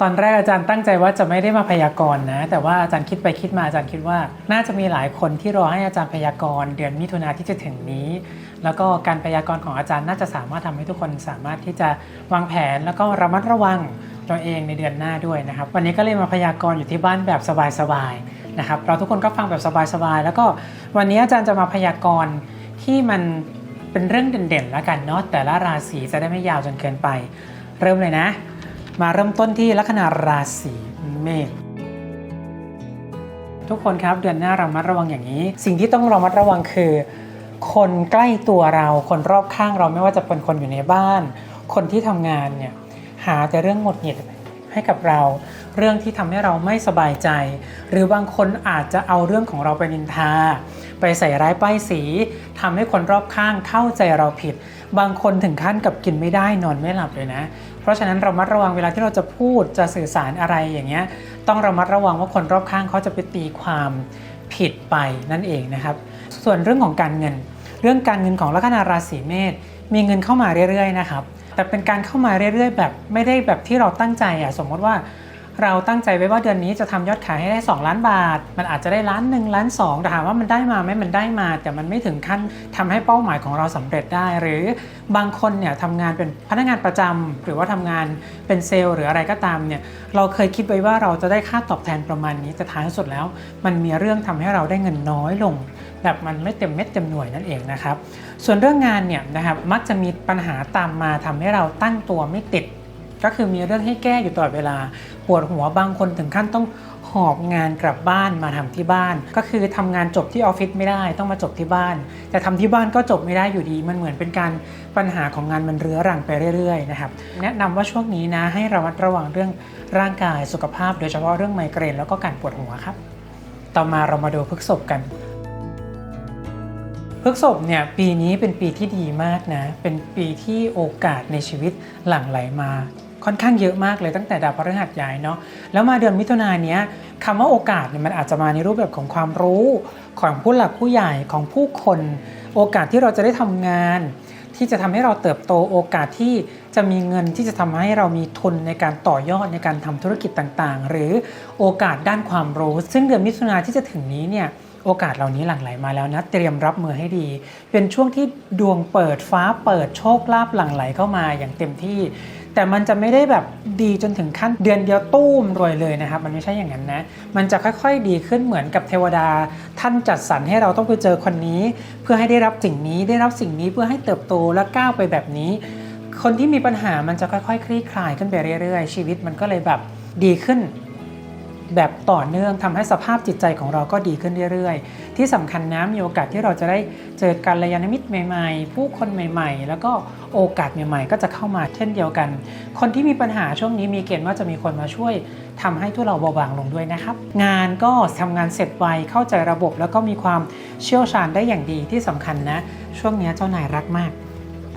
ตอนแรกอาจารย์ตั้งใจว่าจะไม่ได้มาพยากรณ์นะ แต่ว่าอาจารย์คิดไปคิดมาอาจารย์คิดว่า น่าจะมีหลายคนที่รอให้อาจารย์พยากรณ์เดือนมิถุนาที่จะถึงนี้ แล้วก็การพยากรณ์ของอาจารย์น่าจะสามารถทำให้ทุกคนสามารถที่จะวางแผนแล้วก็ระมัดระวังตัวเองในเดือนหน้าด้วยนะครับ วันนี้ก็เลยมาพยากรณ์อยู่ที่บ้านแบบสบายๆนะครับเราทุกคนก็ฟังแบบสบายๆแล้วก็วันนี้อาจารย์จะมาพยากรณ์ที่มันเป็นเรื่องเด่นๆแล้วกันเนาะแต่ละราศีจะได้ไม่ยาวจนเกินไป เริ่มเลยนะ มาเริ่มต้นที่ลัคนาราศีเมษทุกคนครับเดือนหน้าเรามัดระวังอย่างนี้ สิ่งที่ต้องระมัดระวังคือ คนใกล้ตัวเราคนรอบข้างเราไม่ว่าจะเป็นคนอยู่ในบ้าน คนที่ทำงานเนี่ยหาแต่เรื่องหงุดหงิดให้กับเรา เรื่องที่ทำให้เราไม่สบายใจ หรือบางคนอาจจะเอาเรื่องของเราไปนินทา ไปใส่ร้ายป้ายสีทำให้คนรอบข้างเข้าใจเราผิด บางคนถึงขั้นกับกินไม่ได้นอนไม่หลับเลยนะ เพราะฉะนั้นเรามัดระวังเวลาที่เราจะพูดจะสื่อสารอะไรอย่างเงี้ยต้องระมัดระวังว่าคนรอบข้างเขาจะไปตีความผิดไปนั่นเองนะครับ ส่วนเรื่องของการเงิน เรื่องการเงินของลัคนาราศีเมษมีเงินเข้ามาเรื่อยๆนะครับแต่เป็นการเข้ามาเรื่อยๆ แบบไม่ได้แบบที่เราตั้งใจอะสมมติว่า เราตั้งใจไว้ว่าเดือนนี้จะทำยอดขายให้ได้ 2 ล้านบาท มันอาจจะได้ล้านหนึ่งล้านสองแต่ถามว่ามันได้มาไหมมันได้มา แต่มันไม่ถึงขั้นทำให้เป้าหมายของเราสำเร็จได้ หรือบางคนเนี่ยทำงานเป็นพนักงานประจำหรือว่าทำงานเป็นเซลล์หรืออะไรก็ตามเนี่ยเราเคยคิดไว้ว่าเราจะได้ค่าตอบแทนประมาณนี้แต่ท้ายสุดแล้ว มันมีเรื่องทำให้เราได้เงินน้อยลงแบบมันไม่เต็มเม็ดเต็มหน่วยนั่นเองนะครับ ส่วนเรื่องงานเนี่ยนะครับมักจะมีปัญหาตามมาทำให้เราตั้งตัวไม่ติด ก็คือมีเรื่องให้แก้อยู่ตลอดเวลา วดหัวบางคนถึงขั้นต้องหอบงานกลับบ้านมาทำที่บ้าน ก็คือทำงานจบที่ออฟฟิศไม่ได้ต้องมาจบที่บ้าน แต่ทำที่บ้านก็จบไม่ได้อยู่ดี มันเหมือนเป็นการปัญหาของงานมันเรื้อรังไปเรื่อยๆนะครับแนะนำว่าช่วงนี้นะให้ระมัดระวังเรื่องร่างกายสุขภาพ โดยเฉพาะเรื่องไมเกรนแล้วก็การปวดหัวครับ ต่อมาเรามาดูพฤกษบกันพฤกษบเนี่ยปีนี้เป็นปีที่ดีมากนะ เป็นปีที่โอกาสในชีวิตหลั่งไหลมา ค่อนข้างเยอะมากเลยตั้งแต่ดาวพฤหัสย้ายเนาะแล้วมาเดือนมิถุนายนเนี้ยคำว่าโอกาสเนี่ยมันอาจจะมาในรูปแบบของความรู้ของผู้หลักผู้ใหญ่ของผู้คน โอกาสที่เราจะได้ทำงาน ที่จะทำให้เราเติบโตโอกาสที่จะมีเงินที่จะทำให้เรามีทุนในการต่อยอดในการทำธุรกิจต่างๆ หรือโอกาสด้านความรู้ ซึ่งเดือนมิถุนาที่จะถึงนี้เนี่ยโอกาสเหล่านี้หลั่งไหลมาแล้วนะ เตรียมรับมือให้ดี เป็นช่วงที่ดวงเปิดฟ้าเปิดโชคลาภหลั่งไหลเข้ามาอย่างเต็มที่ แต่มันจะไม่ได้แบบดีจนถึงขั้นเดือนเดียวตู้มรวยเลยนะครับ มันไม่ใช่อย่างนั้นนะ มันจะค่อยๆดีขึ้นเหมือนกับเทวดา ท่านจัดสรรให้เราต้องไปเจอคนนี้ เพื่อให้ได้รับสิ่งนี้ได้รับสิ่งนี้เพื่อให้เติบโตและก้าวไปแบบนี้ คนที่มีปัญหามันจะค่อยๆ คลี่คลายขึ้นไปเรื่อยๆ ชีวิตมันก็เลยแบบดีขึ้น แบบต่อเนื่องทำให้สภาพจิตใจของเราก็ดีขึ้นเรื่อยๆ ที่สำคัญนะมีโอกาสที่เราจะได้เจอกัลยาณมิตรใหม่ๆ ผู้คนใหม่ๆ แล้วก็โอกาสใหม่ๆ ก็จะเข้ามาเช่นเดียวกัน คนที่มีปัญหาช่วงนี้มีเกณฑ์ว่าจะมีคนมาช่วยทำให้ทุเราเบาบางลงด้วยนะครับ งานก็ทำงานเสร็จไวเข้าใจระบบ แล้วก็มีความเชี่ยวชาญได้อย่างดีที่สำคัญนะ ช่วงนี้เจ้านายรักมาก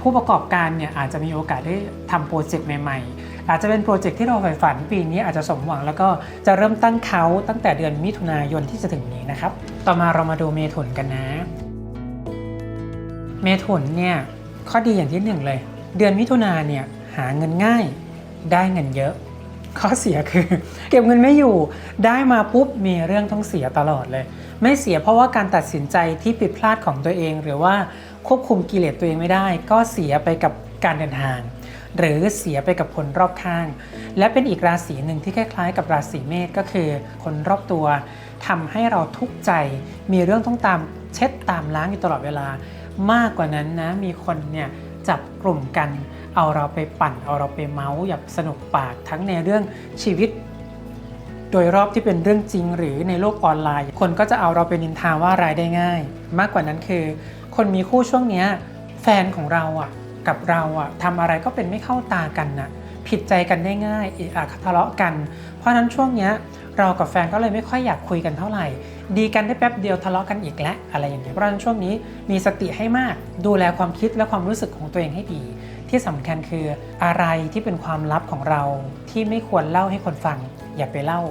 ผู้ประกอบการเนี่ยอาจจะมีโอกาสได้ทำโปรเจกต์ใหม่ ๆ อาจจะเป็นโปรเจกต์ที่เราใฝ่ฝันปีนี้อาจจะสมหวังแล้วก็จะเริ่มตั้งเขาตั้งแต่เดือนมิถุนายนที่จะถึงนี้นะครับ ต่อมาเรามาดูเมถุนกันนะ เมถุนเนี่ยข้อดีอย่างที่หนึ่งเลย เดือนมิถุนาเนี่ยหาเงินง่ายได้เงินเยอะ ข้อเสียคือ เก็บเงินไม่อยู่ได้มาปุ๊บมีเรื่องต้องเสียตลอดเลย ไม่เสียเพราะว่าการตัดสินใจที่ผิดพลาดของตัวเอง หรือว่าควบคุมกิเลสตัวเองไม่ได้ ก็เสียไปกับการเดินทาง หรือเสียไปกับคนรอบข้าง และเป็นอีกราศีหนึ่งที่คล้ายๆ กับราศีเมษก็คือ คนรอบตัวทำให้เราทุกข์ใจ มีเรื่องต้องตามเช็ดตามล้างอยู่ตลอดเวลา มากกว่านั้นนะมีคนเนี่ยจับกลุ่มกัน เอาเราไปปั่น เอาเราไปเมาส์อย่าสนุกปากทั้งในเรื่องชีวิต โดยรอบที่เป็นเรื่องจริง หรือในโลกออนไลน์ คนก็จะเอาเราไปนินทาว่ารายได้ง่าย มากกว่านั้นคือ คนมีคู่ช่วงเนี้ยแฟนของเราอะ กับเราอะทำอะไรก็เป็นไม่เข้าตากันน่ะผิดใจกันได้ง่ายอะอะทะเลาะกัน เพราะฉะนั้นช่วงเนี้ยเรากับแฟนก็เลยไม่ค่อยอยากคุยกันเท่าไหร่ ดีกันได้แป๊บเดียวทะเลาะกันอีกแล้วอะไรอย่างเงี้ยเพราะฉะนั้นช่วงนี้มีสติให้มาก ดูแลความคิดและความรู้สึกของตัวเองให้ดี ที่สำคัญคืออะไรที่เป็นความลับของเราที่ไม่ควรเล่าให้คนฟัง อย่าไปเล่า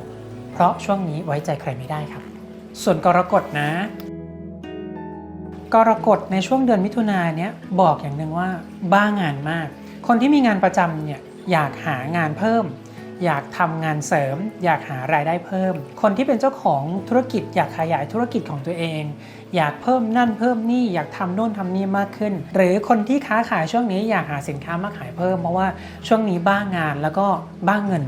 เพราะช่วงนี้ไว้ใจใครไม่ได้ครับ ส่วนกรกฎนะ กรกฎในช่วงเดือนมิถุนานเนี้ยบอกอย่างหนึ่งว่าบ้างานมาก คนที่มีงานประจำเนี่ยอยากหางานเพิ่ม อยากทำงานเสริม อยากหารายได้เพิ่ม คนที่เป็นเจ้าของธุรกิจ อยากขยายธุรกิจของตัวเอง อยากเพิ่มนั่นเพิ่มนี่อยากทำโน่นทำนี่มากขึ้น หรือคนที่ค้าขายช่วงนี้อยากหาสินค้ามาขายเพิ่ม เพราะว่าช่วงนี้บ้างงานแล้วก็บ้างเงิน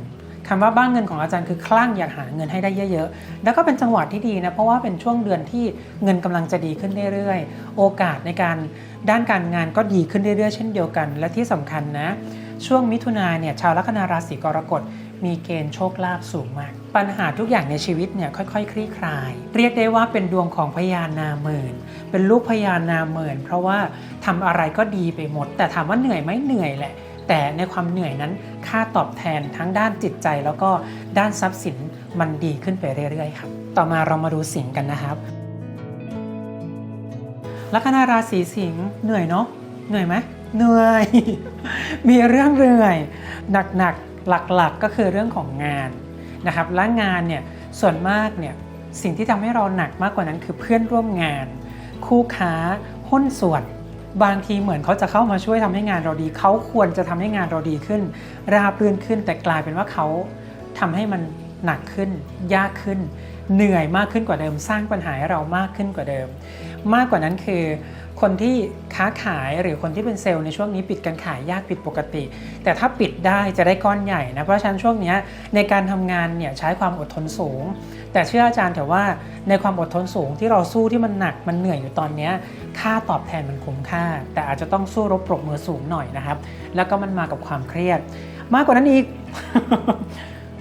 คำว่าบ้างเงินของอาจารย์คือคลั่งอยากหาเงินให้ได้เยอะๆ แล้วก็เป็นจังหวะที่ดีนะ เพราะว่าเป็นช่วงเดือนที่เงินกำลังจะดีขึ้นเรื่อยๆ โอกาสในการด้านการงานก็ดีขึ้นเรื่อยๆ เช่นเดียวกัน และที่สำคัญนะ ช่วงมิถุนาเนี่ยชาวลัคนาราศีกรกฎมีเกณฑ์โชคลาภสูงมาก ปัญหาทุกอย่างในชีวิตเนี่ยค่อยๆคลี่คลาย เรียกได้ว่าเป็นดวงของพญานาหมื่น เป็นลูกพญานาหมื่น เพราะว่าทำอะไรก็ดีไปหมด แต่ถามว่าเหนื่อยไหมเหนื่อยแหละ แต่ในความเหนื่อยนั้นค่าตอบแทนทั้งด้านจิตใจ แล้วก็ด้านทรัพย์สินมันดีขึ้นไปเรื่อยๆครับ ต่อมาเรามาดูสิงห์กันนะครับ ลัคนาราศีสิงห์เหนื่อยเนาะเหนื่อยไหมเหนื่อย มีเรื่องเหนื่อย หนักๆหลักๆก็คือเรื่องของงานนะครับและงานเนี่ยส่วนมากเนี่ยสิ่งที่ทำให้เราหนักมากกว่านั้นคือเพื่อนร่วมงาน คู่ค้าหุ้นส่วน บางทีเหมือนเขาจะเข้ามาช่วยทำให้งานเราดี เขาควรจะทำให้งานเราดีขึ้น ราบรื่นขึ้น แต่กลายเป็นว่าเขาทำให้มันหนักขึ้น ยากขึ้น เหนื่อยมากขึ้นกว่าเดิม สร้างปัญหาให้เรามากขึ้นกว่าเดิม มากกว่านั้นคือ คนที่ค้าขายหรือคนที่เป็นเซลล์ในช่วงนี้ปิดการขายยากผิดปกติ แต่ถ้าปิดได้จะได้ก้อนใหญ่นะเพราะฉะนั้นช่วงนี้ในการทำงานเนี่ยใช้ความอดทนสูง แต่เชื่ออาจารย์เถอะว่าในความอดทนสูงที่เราสู้ที่มันหนักมันเหนื่อยอยู่ตอนนี้ค่าตอบแทนมันคุ้มค่า แต่อาจจะต้องสู้รบปรบมือสูงหน่อยนะครับ แล้วก็มันมากับความเครียด มากกว่านั้นอีก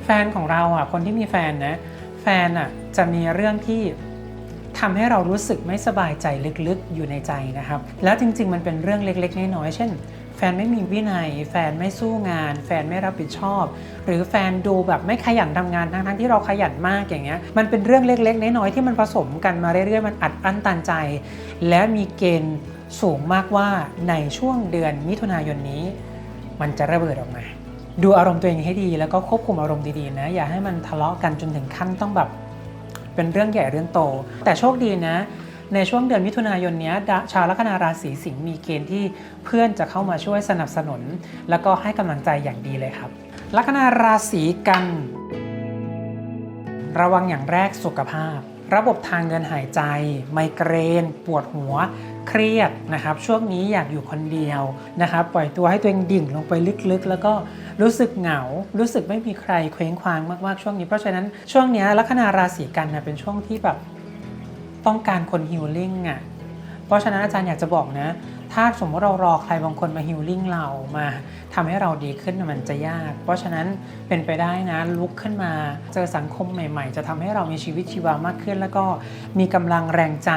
แฟนของเราอะคนที่มีแฟนนะแฟนอะจะมีเรื่องที่ทำให้เรารู้สึกไม่สบายใจลึกๆอยู่ในใจนะครับ แล้วจริง ๆ มันเป็นเรื่องเล็ก ๆ น้อยๆเช่น ฟนไม่มีวินัย แฟนไม่สู้งาน แฟนไม่รับผิดชอบ หรือแฟนดูแบบไม่ขยันทำงานทั้งๆที่เราขยันมากอย่างเงี้ยมันเป็นเรื่องเล็ก ๆ น้อยๆที่มันผสมกันมาเรื่อยๆมันอัดอั้นตันใจ และมีเกณฑ์สูงมากว่าในช่วงเดือนมิถุนายนนี้ มันจะระเบิดออกมา ดูอารมณ์ตัวเองให้ดี แล้วก็ควบคุมอารมณ์ดีๆนะอย่าให้มันทะเลาะกันจนถึงขั้นต้องแบบเป็นเรื่องใหญ่เรื่องโต แต่โชคดีนะ ในช่วงเดือนมิถุนายนนี้ชาวลัคนาราศีสิงห์มีเกณฑ์ที่เพื่อนจะเข้ามาช่วยสนับสนุน แล้วก็ให้กำลังใจอย่างดีเลยครับ ลัคนาราศีกัน ระวังอย่างแรกสุขภาพ ระบบทางเดินหายใจ ไมเกรน ปวดหัว เครียดนะครับช่วงนี้อยากอยู่คนเดียวนะครับปล่อยตัวให้ตัวเองดิ่งลงไปลึกๆ แล้วก็รู้สึกเหงา รู้สึกไม่มีใครเคว้งคว้างมากๆช่วงนี้ เพราะฉะนั้นช่วงนี้ลัคนาราศีกันนะเป็นช่วงที่แบบ ต้องการคนฮิลลิ่งอะ เพราะฉะนั้นอาจารย์อยากจะบอกนะ ถ้าสมมติเรารอใครบางคนมาฮิลลิ่งเรามาทำให้เราดีขึ้นมันจะยาก เพราะฉะนั้นเป็นไปได้นะลุกขึ้นมาเจอสังคมใหม่ ๆ จะทำให้เรามีชีวิตชีวามากขึ้น แล้วก็มีกำลังแรงใจ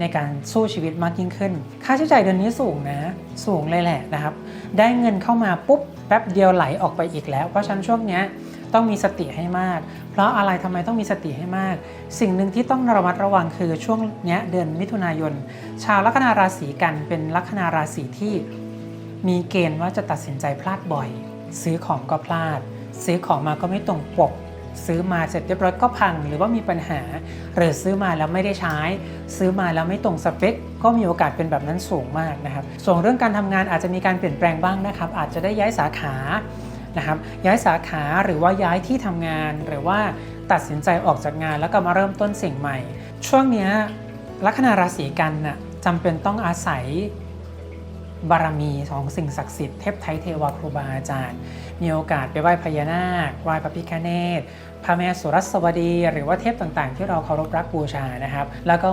ในการสู้ชีวิตมากยิ่งขึ้น ค่าใช้จ่ายเดือนนี้สูงนะ สูงเลยแหละนะครับ ได้เงินเข้ามาปุ๊บแป๊บเดียวไหลออกไปอีกแล้ว เพราะฉะนั้นช่วงเนี้ยต้องมีสติให้มาก ราะอะไรทำไมต้องมีสติให้มาก สิ่งหนึ่งที่ต้องระมัดระวังคือช่วงเนี้ยเดือนมิถุนายน ชาวลัคนาราศีกันเป็นลัคนาราศีที่มีเกณฑ์ว่าจะตัดสินใจพลาดบ่อย ซื้อของก็พลาด ซื้อของมาก็ไม่ตรงปก ซื้อมาเสร็จเรียบร้อยก็พังหรือว่ามีปัญหา หรือซื้อมาแล้วไม่ได้ใช้ ซื้อมาแล้วไม่ตรงสเปคก็มีโอกาสเป็นแบบนั้นสูงมากนะครับ ส่วนเรื่องการทำงานอาจจะมีการเปลี่ยนแปลงบ้างนะครับ อาจจะได้ย้ายสาขา นะครับย้ายสาขาหรือว่าย้ายที่ทำงานหรือว่าตัดสินใจออกจากงานแล้วก็มาเริ่มต้นสิ่งใหม่ ช่วงนี้ลัคนาราศีกันน่ะจำเป็นต้องอาศัยบารมีของสิ่งศักดิ์สิทธิ์เทพไทยเทวครูบาอาจารย์ มีโอกาสไปไหว้พญานาคไหว้พระพิฆเนศพระแม่สุรัสวดี หรือว่าเทพต่างๆ ที่เราเคารพรักบูชานะครับ แล้วก็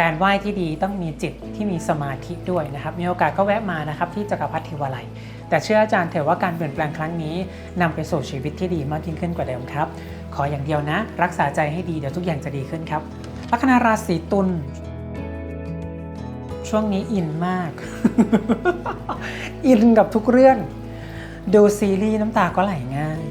การไหว้ที่ดีต้องมีจิตที่มีสมาธิด้วยนะครับ มีโอกาสก็แวะมานะครับที่จักรพรรดิเทวาลัย แต่เชื่ออาจารย์เถอะว่าการเปลี่ยนแปลงครั้งนี้นำไปสู่ชีวิตที่ดีมากยิ่งขึ้นกว่าเดิมครับ ขออย่างเดียวนะ รักษาใจให้ดีเดี๋ยวทุกอย่างจะดีขึ้นครับลัคนาราศีตุลช่วงนี้อินมาก อินกับทุกเรื่อง ดูซีรีส์น้ำตาก็ไหลง่าย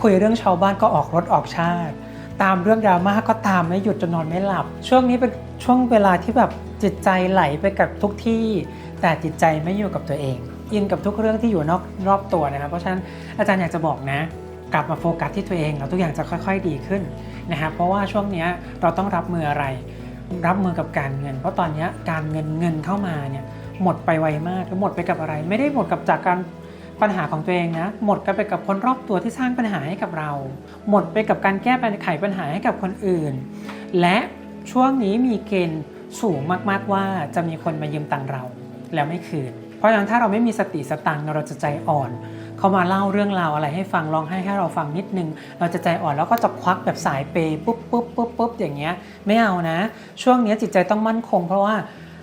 คุยเรื่องชาวบ้านก็ออกรถออกชาติ ตามเรื่องดราม่าก็ตามไม่หยุดจนนอนไม่หลับ ช่วงนี้เป็นช่วงเวลาที่แบบจิตใจไหลไปกับทุกที่ แต่จิตใจไม่อยู่กับตัวเอง อินกับทุกเรื่องที่อยู่นอกรอบตัวนะครับ เพราะฉะนั้นอาจารย์อยากจะบอกนะ กลับมาโฟกัสที่ตัวเองแล้วทุกอย่างจะค่อย ๆ ดีขึ้นนะครับเพราะว่าช่วงนี้เราต้องรับมืออะไร รับมือกับการเงิน เพราะตอนนี้การเงินเงินเข้ามาเนี่ยหมดไปไวมากหมดไปกับอะไร ไม่ได้หมดกับจากการปัญหาของตัวเองนะ หมดกันไปกับคนรอบตัวที่สร้างปัญหาให้กับเรา หมดไปกับการแก้ปัญหาไขปัญหาให้กับคนอื่น และช่วงนี้มีเกณฑ์สูงมากๆว่าจะมีคนมายืมตังเรา แล้วไม่คืน เพราะฉะนั้นถ้าเราไม่มีสติสตังเราจะใจอ่อน เขามาเล่าเรื่องราวอะไรให้ฟังร้องให้ให้เราฟังนิดนึง เราจะใจอ่อนแล้วก็จะควักแบบสายเปย์ปุ๊บปุ๊บปุ๊บปุ๊บอย่างเงี้ยไม่เอานะ ช่วงนี้จิตใจต้องมั่นคง เพราะว่า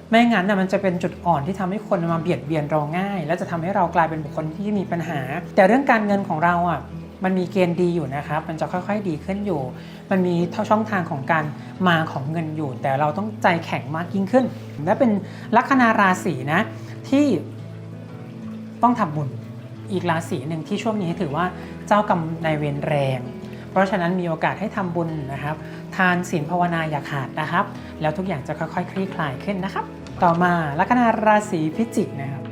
ไม่งั้นนะมันจะเป็นจุดอ่อนที่ทำให้คนมาเบียดเบียนเราง่าย แล้วจะทำให้เรากลายเป็นบุคคลที่มีปัญหา แต่เรื่องการเงินของเราอะมันมีเกณฑ์ดีอยู่นะครับ มันจะค่อยๆดีขึ้นอยู่ มันมีช่องทางของการมาของเงินอยู่ แต่เราต้องใจแข็งมากยิ่งขึ้น และเป็นลัคนาราศีนะ ที่ต้องทำบุญอีกราศีหนึ่งที่ช่วงนี้ถือว่าเจ้ากรรมนายเวรแรง เพราะฉะนั้นมีโอกาสให้ทำบุญนะครับ ทานศีลภาวนาอย่าขาดนะครับ แล้วทุกอย่างจะค่อยๆ คลี่คลายขึ้นนะครับ ต่อมาลัคนาราศีพิจิกนะครับ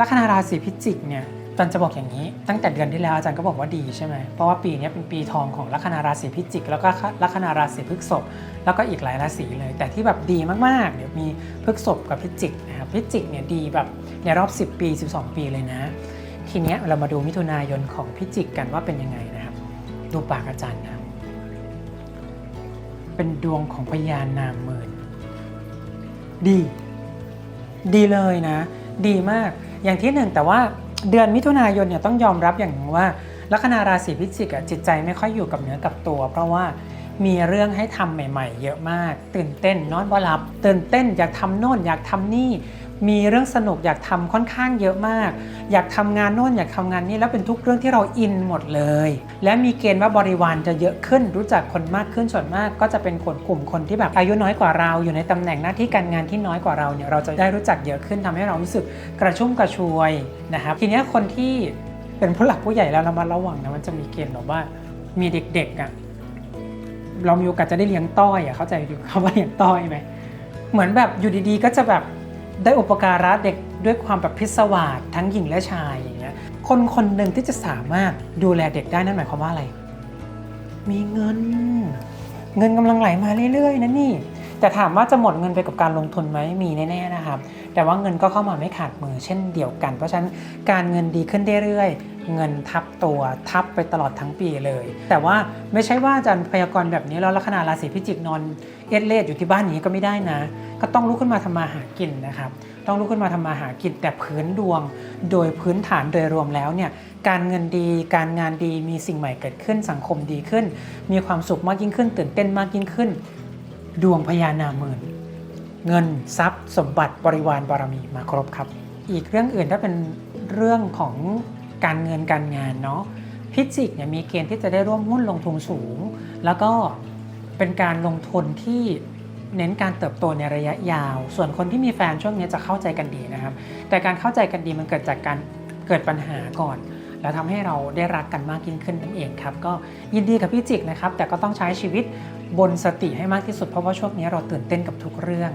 ลัคนาราศีพิจิกเนี่ย จารย์จะบอกอย่างนี้ ตั้งแต่เดือนที่แล้วอาจารย์ก็บอกว่าดีใช่ไหมเพราะว่าปีนี้เป็นปีทองของลัคนาราศีพิจิก แล้วก็ลัคนาราศีพฤษภแล้วก็อีกหลายราศีเลย แต่ที่แบบดีมากๆเดี๋ยวมีพฤษภกับพิจิกนะครับพิจิกเนี่ยดีแบบในรอบ 10 ปี 12 ปีเลยนะ ทีเนี้ยเรามาดูมิถุนายนของพิจิกกันว่าเป็นยังไงนะครับดูปากอาจารย์นะเป็นดวงของพญานามหมื่นดี ดีเลยนะ ดีมากอย่างที่หนึ่งแต่ว่า เดือนมิถุนายนเนี่ยต้องยอมรับอย่างหนึ่งว่าลัคนาราศีพิจิกอะจิตใจไม่ค่อยอยู่กับเนื้อกับตัว เพราะว่ามีเรื่องให้ทำใหม่ ๆ เยอะมาก ตื่นเต้นนอนบ่หลับ ตื่นเต้นอยากทำโน่นอยากทำนี่ มีเรื่องสนุกอยากทำค่อนข้างเยอะมาก อยากทำงานโน่นอยากทำงานนี่แล้วเป็นทุกเรื่องที่เราอินหมดเลย และมีเกณฑ์ว่าบริวารจะเยอะขึ้น รู้จักคนมากขึ้นส่วนมาก ก็จะเป็นคนกลุ่มคนที่แบบอายุน้อยกว่าเรา อยู่ในตำแหน่งหน้าที่การงานที่น้อยกว่าเราเนี่ยเราจะได้รู้จักเยอะขึ้นทำให้เรารู้สึกกระชุ่มกระชวยนะครับทีเนี้ยคนที่เป็นผู้หลักผู้ใหญ่แล้วเรามาระวังนะมันจะมีเกณฑ์แบบว่ามีเด็กๆอะเรามีโอกาสจะได้เลี้ยงต้อยอะเข้าใจคำว่าเลี้ยงต้อยไหมเหมือนแบบอยู่ดีๆ ก็จะแบบ ได้อุปการะเด็กด้วยความแบบพิศวาสทั้งหญิงและชายอย่างเงี้ยคนคนหนึ่งที่จะสามารถดูแลเด็กได้นั่นหมายความว่าอะไร มีเงิน เงินกำลังไหลมาเรื่อยๆนะนี่ แต่ถามว่าจะหมดเงินไปกับการลงทุนไหมมีแน่ๆนะครับ แต่ว่าเงินก็เข้ามาไม่ขาดมือเช่นเดียวกัน เพราะฉะนั้นการเงินดีขึ้นเรื่อยๆเงินทับตัวทับไปตลอดทั้งปีเลย แต่ว่าไม่ใช่ว่าอาจารย์พยากรณ์แบบนี้แล้วลัคนาราศีพิจิกนอน เอ็ดเลดอยู่ที่บ้านอย่างนี้ก็ไม่ได้นะ ก็ต้องลุกขึ้นมาทำมาหากินนะครับ ต้องลุกขึ้นมาทำมาหากินแต่พื้นดวง โดยพื้นฐานโดยรวมแล้วเนี่ยการเงินดีการงานดีมีสิ่งใหม่เกิดขึ้นสังคมดีขึ้น มีความสุขมากยิ่งขึ้น ตื่นเต้นมากยิ่งขึ้น ดวงพญานาหมื่น เงินทรัพย์ สมบัติบริวารบารมีมาครบครับ อีกเรื่องอื่นถ้าเป็นเรื่องของการเงินการงานเนาะพิจิกเนี่ยมีเกณฑ์ที่จะได้ร่วมหุ้นลงทุนสูง แล้วก็ เป็นการลงทุนที่เน้นการเติบโตในระยะยาว ส่วนคนที่มีแฟนช่วงนี้จะเข้าใจกันดีนะครับ แต่การเข้าใจกันดีมันเกิดจากการเกิดปัญหาก่อน แล้วทำให้เราได้รักกันมากยิ่งขึ้นนั่นเองครับ ก็ยินดีกับพี่จิกนะครับ แต่ก็ต้องใช้ชีวิตบนสติให้มากที่สุดเพราะว่าช่วงนี้เราตื่นเต้นกับทุกเรื่อง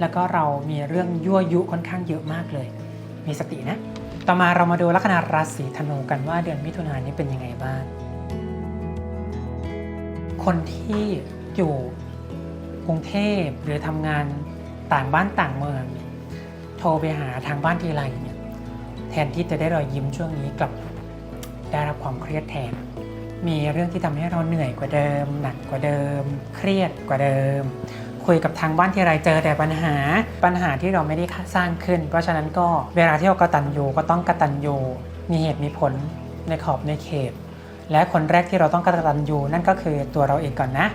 แล้วก็เรามีเรื่องยั่วยุค่อนข้างเยอะมากเลย มีสตินะ ต่อมาเรามาดูลัคนาราศีธนูกันว่าเดือนมิถุนายนนี้เป็นยังไงบ้าง คนที่อยู่กรุงเทพหรือทำงานต่างบ้านต่างเมือง โทรไปหาทางบ้านทีไรเนี่ยแทนที่จะได้รอยยิ้มช่วงนี้กลับได้รับความเครียดแทน มีเรื่องที่ทำให้เราเหนื่อยกว่าเดิม หนักกว่าเดิม เครียดกว่าเดิม คุยกับทางบ้านที่ไรเจอแต่ปัญหาปัญหาที่เราไม่ได้สร้างขึ้น เพราะฉะนั้นก็เวลาที่เรากระตัญญูก็ต้องกระตัญญูมีเหตุมีผลในขอบในเขต และคนแรกที่เราต้องกระตัญญูนั่นก็คือตัวเราเองก่อนนะ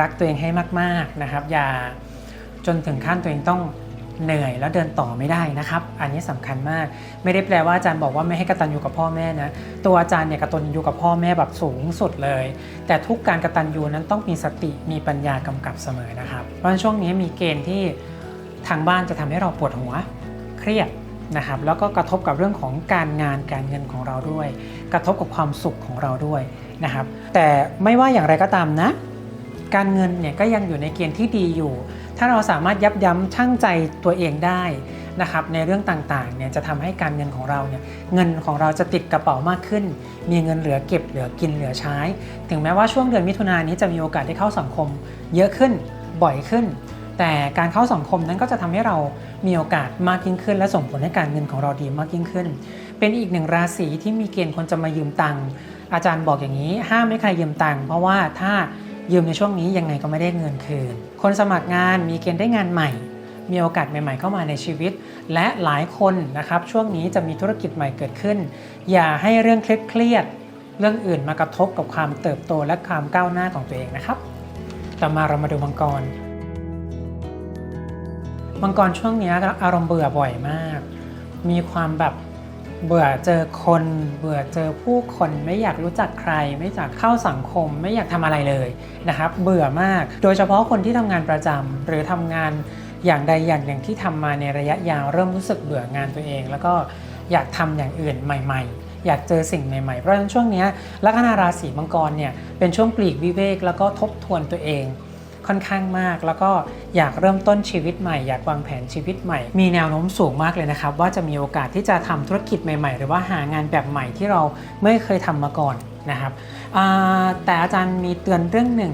รักตัวเองให้มากๆนะครับ อย่าจนถึงขั้นตัวเองต้องเหนื่อยแล้วเดินต่อไม่ได้นะครับ อันนี้สำคัญมาก ไม่ได้แปลว่าอาจารย์บอกว่าไม่ให้กระตัญญูกับพ่อแม่นะ ตัวอาจารย์เนี่ยกระตัญญูกับพ่อแม่แบบสูงสุดเลย แต่ทุกการกระตัญญูนั้นต้องมีสติมีปัญญากำกับเสมอนะครับ เพราะช่วงนี้มีเกณฑ์ที่ทางบ้านจะทำให้เราปวดหัว เครียด นะครับแล้วก็กระทบกับเรื่องของการงานการเงินของเราด้วย กระทบกับความสุขของเราด้วยนะครับแต่ไม่ว่าอย่างไรก็ตามนะ การเงินเนี่ยก็ยังอยู่ในเกณฑ์ที่ดีอยู่ ถ้าเราสามารถยับยั้งชั่งใจตัวเองได้นะครับในเรื่องต่างๆเนี่ยจะทำให้การเงินของเราเนี่ยเงินของเราจะติดกระเป๋ามากขึ้น มีเงินเหลือเก็บเหลือกินเหลือใช้ ถึงแม้ว่าช่วงเดือนมิถุนายนนี้จะมีโอกาสได้เข้าสังคม เยอะขึ้นบ่อยขึ้น แต่การเข้าสังคมนั้นก็จะทำให้เรา มีโอกาสมากยิ่งขึ้น และส่งผลให้การเงินของเราดีมากยิ่งขึ้น เป็นอีกหนึ่งราศีที่มีเกณฑ์คนจะมายืมตังค์อาจารย์บอกอย่างนี้ ห้ามไม่ใครยืมตังค์เพราะว่าถ้ายืมในช่วงนี้ยังไงก็ไม่ได้เงินคืน คนสมัครงานมีเกณฑ์ได้งานใหม่ มีโอกาสใหม่ ๆ เข้ามาในชีวิต และหลายคนนะครับช่วงนี้จะมีธุรกิจใหม่เกิดขึ้น อย่าให้เรื่องเครียดเรื่องอื่นมากระทบกับความเติบโตและความก้าวหน้าของตัวเองนะครับ ต่อมาเรามาดูมังกร มังกรช่วงนี้อารมณ์เบื่อบ่อยมาก มีความแบบเบื่อเจอคน เบื่อเจอผู้คนไม่อยากรู้จักใคร ไม่อยากเข้าสังคม ไม่อยากทำอะไรเลยนะครับ เบื่อมาก โดยเฉพาะคนที่ทำงานประจำหรือทำงานอย่างใดอย่างหนึ่งที่ทำมาในระยะยาวเริ่มรู้สึกเบื่องานตัวเอง แล้วก็อยากทำอย่างอื่นใหม่ ๆ อยากเจอสิ่งใหม่ๆ เพราะฉะนั้นช่วงนี้ลัคนาราศีมังกรเนี่ยเป็นช่วงปลีกวิเวกแล้วก็ทบทวนตัวเอง ค่อนข้างมาก แล้วก็อยากเริ่มต้นชีวิตใหม่ อยากวางแผนชีวิตใหม่ มีแนวโน้มสูงมากเลยนะครับ ว่าจะมีโอกาสที่จะทำธุรกิจใหม่ ๆ หรือว่าหางานแบบใหม่ที่เราไม่เคยทำมาก่อนนะครับแต่อาจารย์มีเตือนเรื่องหนึ่ง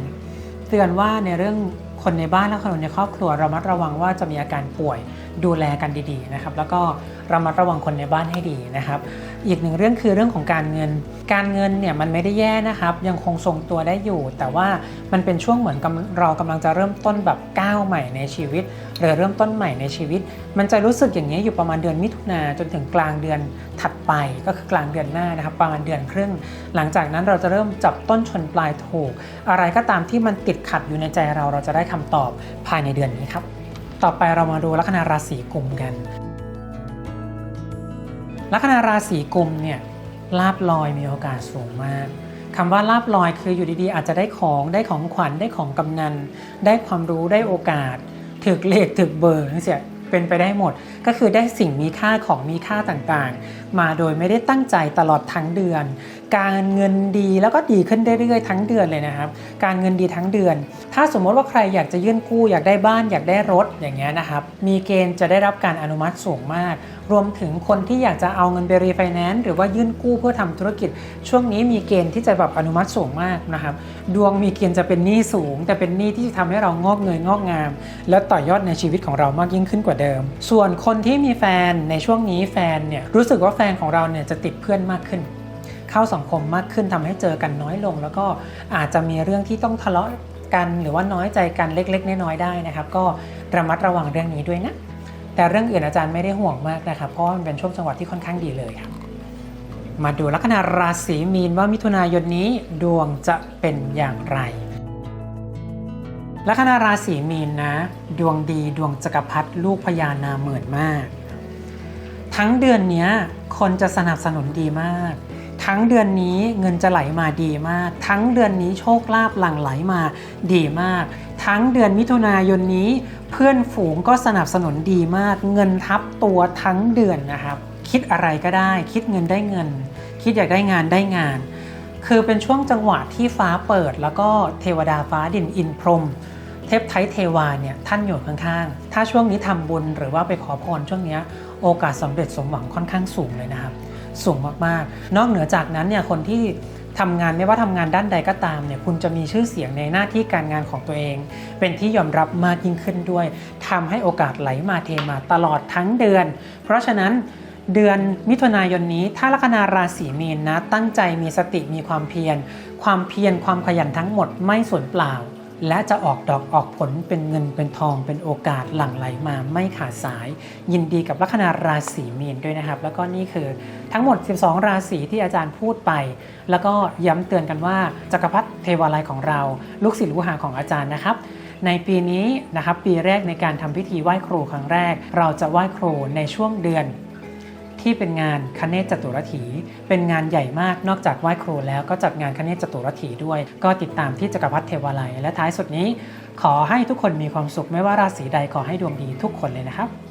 เตือนว่าในเรื่องคนในบ้านและคนในครอบครัวระมัดระวังว่าจะมีอาการป่วยดูแลกันดีๆนะครับแล้วก็ระมัดระวังคนในบ้านให้ดีนะครับ อีกหนึ่งเรื่องคือเรื่องของการเงิน การเงินเนี่ยมันไม่ได้แย่นะครับ ยังคงทรงตัวได้อยู่ แต่ว่ามันเป็นช่วงเหมือนเรากำลังจะเริ่มต้นแบบก้าวใหม่ในชีวิต หรือเริ่มต้นใหม่ในชีวิต มันจะรู้สึกอย่างนี้อยู่ประมาณเดือนมิถุนาจนถึงกลางเดือนถัดไปก็คือกลางเดือนหน้านะครับ ประมาณเดือนครึ่ง หลังจากนั้นเราจะเริ่มจับต้นชนปลายถูก อะไรก็ตามที่มันติดขัดอยู่ในใจเราเราจะได้คำตอบภายในเดือนนี้ครับ ต่อไปเรามาดูลัคนาราศีกุมกัน ลัคนาราศีกุมเนี่ยลาบลอยมีโอกาสสูงมากคำว่าลาบลอยคืออยู่ดีๆ อาจจะได้ของได้ของขวัญได้ของกำนัน ได้ความรู้ได้โอกาสถึกเลขถึกเบอร์นี่เสียเป็นไปได้หมด ก็คือได้สิ่งมีค่าของมีค่าต่างๆ มาโดยไม่ได้ตั้งใจตลอดทั้งเดือน การเงินดีแล้วก็ดีขึ้นเรื่อยๆทั้งเดือนเลยนะครับ การเงินดีทั้งเดือน ถ้าสมมติว่าใครอยากจะยื่นกู้อยากได้บ้านอยากได้รถอย่างเงี้ยนะครับมีเกณฑ์จะได้รับการอนุมัติสูงมาก รวมถึงคนที่อยากจะเอาเงินไปรีไฟแนนซ์หรือว่ายื่นกู้เพื่อทำธุรกิจ ช่วงนี้มีเกณฑ์ที่จะแบบอนุมัติสูงมากนะครับดวงมีเกณฑ์จะเป็นหนี้สูง แต่เป็นหนี้ที่จะทำให้เรางอกเงยงอกงาม และต่อยอดในชีวิตของเรามากยิ่งขึ้นกว่าเดิม ส่วนคนที่มีแฟนในช่วงนี้แฟนเนี่ยรู้สึกว่าแฟนของเราเนี่ยจะติดเพื่อนมากขึ้น เข้าสังคมมากขึ้นทำให้เจอกันน้อยลง แล้วก็อาจจะมีเรื่องที่ต้องทะเลาะกันหรือว่าน้อยใจกันเล็ก ๆ น้อยๆได้นะครับ ก็ระมัดระวังเรื่องนี้ด้วยนะแต่เรื่องอื่นอาจารย์ไม่ได้ห่วงมากนะครับเพราะว่ามันเป็นช่วงจังหวะที่ค่อนข้างดีเลยครับมาดูลัคนาราศีมีนว่ามิถุนายนนี้ดวงจะเป็นอย่างไรลัคนาราศีมีนนะ ดวงดีดวงจักรพรรดิลูกพญานาเหมือนมาก ทั้งเดือนนี้คนจะสนับสนุนดีมาก ทั้งเดือนนี้เงินจะไหลมาดีมาก ทั้งเดือนนี้โชคลาภหลั่งไหลมาดีมาก ทั้งเดือนมิถุนายนนี้ เพื่อนฝูงก็สนับสนุนดีมาก เงินทับตัวทั้งเดือนนะครับ คิดอะไรก็ได้ คิดเงินได้เงิน คิดอยากได้งานได้งาน คือเป็นช่วงจังหวะที่ฟ้าเปิด แล้วก็เทวดาฟ้าดินอินพรมเทพไทยเทวาเนี่ยท่านอยู่ข้างๆ ถ้าช่วงนี้ทำบุญหรือว่าไปขอพรช่วงนี้โอกาสสำเร็จสมหวังค่อนข้างสูงเลยนะครับ สูงมากๆ นอกเหนือจากนั้นเนี่ยคนที่ทำงานไม่ว่าทำงานด้านใดก็ตามเนี่ยคุณจะมีชื่อเสียงในหน้าที่การงานของตัวเอง เป็นที่ยอมรับมากยิ่งขึ้นด้วยทำให้โอกาสไหลมาเทมาตลอดทั้งเดือน เพราะฉะนั้นเดือนมิถุนายนนี้ ถ้าลัคนาราศีมีนนะ ตั้งใจมีสติมีความเพียร ความเพียรความขยันทั้งหมดไม่สูญเปล่า และจะออกดอกออกผลเป็นเงินเป็นทองเป็นโอกาสหลั่งไหลมาไม่ขาดสาย ยินดีกับลัคนาราศีมีนด้วยนะครับ แล้วก็นี่คือทั้งหมด 12 ราศีที่อาจารย์พูดไป แล้วก็ย้ำเตือนกันว่าจักรพรรดิเทวาลัยของเรา ลูกศิษย์ลูกหาของอาจารย์นะครับในปีนี้นะครับปีแรกในการทำพิธีไหว้ครูครั้งแรก เราจะไหว้ครูในช่วงเดือน ที่เป็นงานคเนศจตุรถี เป็นงานใหญ่มากนอกจากไหว้ครูแล้วก็จัดงานคเนศจตุรถีด้วย ก็ติดตามที่จักรพรรดิเทวาลัย และท้ายสุดนี้ ขอให้ทุกคนมีความสุขไม่ว่าราศีใดขอให้ดวงดีทุกคนเลยนะครับ